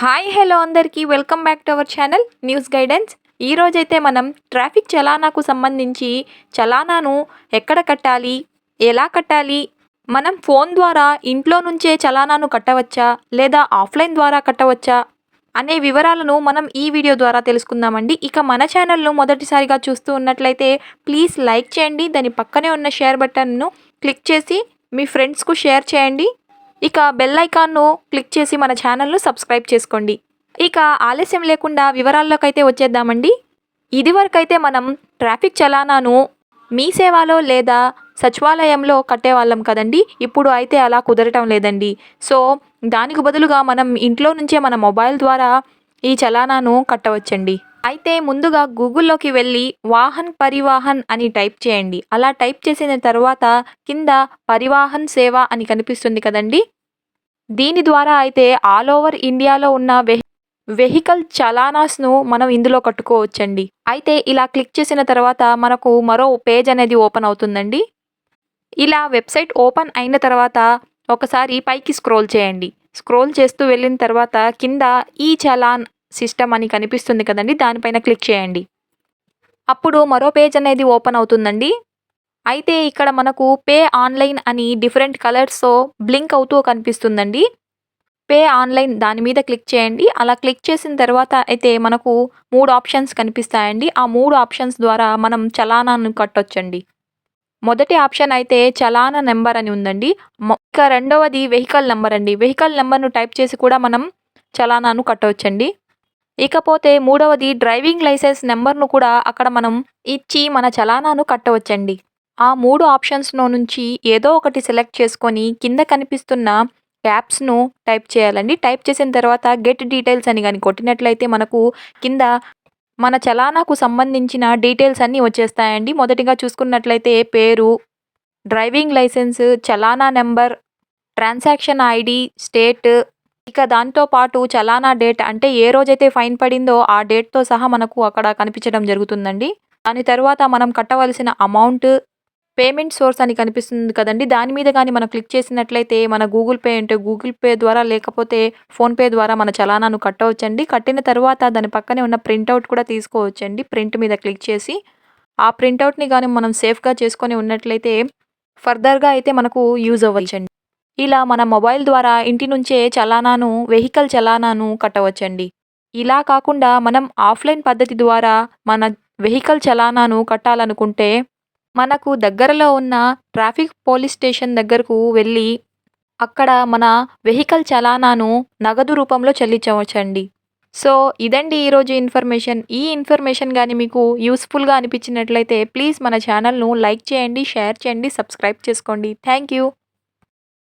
Hi hello అందరికీ. Welcome back to our channel news guidance. ఈ రోజైతే మనం ట్రాఫిక్ చలానాకు సంబంధించి చలానాను ఎక్కడ కట్టాలి ఎలా కట్టాలి మనం ఫోన్ ద్వారా ఇంట్లో నుంచే చలానాను కట్టవచ్చా లేదా ఆఫ్లైన్ ద్వారా కట్టవచ్చా అనే వివరాలను మనం ఈ వీడియో ద్వారా తెలుసుకుందామండి. ఇక మన ఛానల్ను మొదటిసారిగా చూస్తూ ఉన్నట్లయితే ప్లీజ్ లైక్ చేయండి. దాని పక్కనే ఉన్న షేర్ బటన్ను క్లిక్ చేసి మీ ఫ్రెండ్స్కు షేర్ చేయండి. ఇక బెల్ ఐకాన్ను క్లిక్ చేసి మన ఛానల్ను సబ్స్క్రైబ్ చేసుకోండి. ఇక ఆలస్యం లేకుండా వివరాల్లోకైతే వచ్చేద్దామండి. ఇదివరకైతే మనం ట్రాఫిక్ చలానాను మీ సేవలో లేదా సచివాలయంలో కట్టేవాళ్ళం కదండి. ఇప్పుడు అయితే అలా కుదరటం లేదండి. సో దానికి బదులుగా మనం ఇంట్లో నుంచే మన మొబైల్ ద్వారా ఈ చలానాను కట్టవచ్చండి. అయితే ముందుగా గూగుల్లోకి వెళ్ళి వాహన్ పరివాహన్ అని టైప్ చేయండి. అలా టైప్ చేసిన తర్వాత కింద పరివాహన్ సేవ అని కనిపిస్తుంది కదండి. దీని ద్వారా అయితే ఆల్ ఓవర్ ఇండియాలో ఉన్న వెహి వెహికల్ చలానాస్ను మనం ఇందులో కట్టుకోవచ్చండి. అయితే ఇలా క్లిక్ చేసిన తర్వాత మనకు మరో పేజ్ అనేది ఓపెన్ అవుతుందండి. ఇలా వెబ్సైట్ ఓపెన్ అయిన తర్వాత ఒకసారి పైకి స్క్రోల్ చేయండి. స్క్రోల్ చేస్తూ వెళ్ళిన తర్వాత కింద ఈ చలాన్ సిస్టమ్ అని కనిపిస్తుంది కదండి దానిపైన క్లిక్ చేయండి. అప్పుడు మరో పేజ్ అనేది ఓపెన్ అవుతుందండి. అయితే ఇక్కడ మనకు పే ఆన్లైన్ అని డిఫరెంట్ కలర్స్తో బ్లింక్ అవుతూ కనిపిస్తుందండి. పే ఆన్లైన్ దాని మీద క్లిక్ చేయండి. అలా క్లిక్ చేసిన తర్వాత అయితే మనకు మూడు ఆప్షన్స్ కనిపిస్తాయండి. ఆ మూడు ఆప్షన్స్ ద్వారా మనం చలానాను కట్టొచ్చండి. మొదటి ఆప్షన్ అయితే చలానా నెంబర్ అని ఉందండి. ఇక రెండవది వెహికల్ నెంబర్ అండి. వెహికల్ నెంబర్ను టైప్ చేసి కూడా మనం చలానాను కట్టవచ్చండి ఇకపోతే మూడవది డ్రైవింగ్ లైసెన్స్ నెంబర్ను కూడా అక్కడ మనం ఇచ్చి మన చలానాను కట్టవచ్చండి. ఆ మూడు ఆప్షన్స్లో నుంచి ఏదో ఒకటి సెలెక్ట్ చేసుకొని కింద కనిపిస్తున్న యాప్స్ను టైప్ చేయాలండి. టైప్ చేసిన తర్వాత గెట్ డీటెయిల్స్ అని కానీ కొట్టినట్లయితే మనకు కింద మన చలానాకు సంబంధించిన డీటెయిల్స్ అన్నీ వచ్చేస్తాయండి. మొదటిగా చూసుకున్నట్లయితే పేరు డ్రైవింగ్ లైసెన్స్ చలానా నెంబర్ ట్రాన్సాక్షన్ ఐడి స్టేట్ ఇక దాంతో పాటు చలానా డేట్ అంటే ఏ రోజైతే ఫైన్ పడిందో ఆ డేట్తో సహా మనకు అక్కడ కనిపించడం జరుగుతుందండి. దాని తర్వాత మనం కట్టవలసిన అమౌంట్ పేమెంట్ సోర్స్ అని కనిపిస్తుంది కదండి. దాని మీద కానీ మనం క్లిక్ చేసినట్లయితే మన గూగుల్ పే అంటే గూగుల్ పే ద్వారా లేకపోతే ఫోన్పే ద్వారా మన చలానాను కట్టవచ్చండి. కట్టిన తర్వాత దాని పక్కనే ఉన్న ప్రింట్అవుట్ కూడా తీసుకోవచ్చండి. ప్రింట్ మీద క్లిక్ చేసి ఆ ప్రింట్అవుట్ని కానీ మనం సేఫ్గా చేసుకొని ఉన్నట్లయితే ఫర్దర్గా అయితే మనకు యూజ్ అవ్వచ్చండి. ఇలా మన మొబైల్ ద్వారా ఇంటి నుంచే చలానాను వెహికల్ చలానాను కట్టవచ్చండి. ఇలా కాకుండా మనం ఆఫ్లైన్ పద్ధతి ద్వారా మన వెహికల్ చలానాను కట్టాలనుకుంటే మనకు దగ్గరలో ఉన్న ట్రాఫిక్ పోలీస్ స్టేషన్ దగ్గరకు వెళ్ళి అక్కడ మన వెహికల్ చలానాను నగదు రూపంలో చెల్లించవచ్చండి. సో ఇదండి ఈరోజు ఇన్ఫర్మేషన్. ఈ ఇన్ఫర్మేషన్ కానీ మీకు యూస్ఫుల్గా అనిపించినట్లయితే ప్లీజ్ మన ఛానల్ను లైక్ చేయండి షేర్ చేయండి సబ్స్క్రైబ్ చేసుకోండి. Thank you.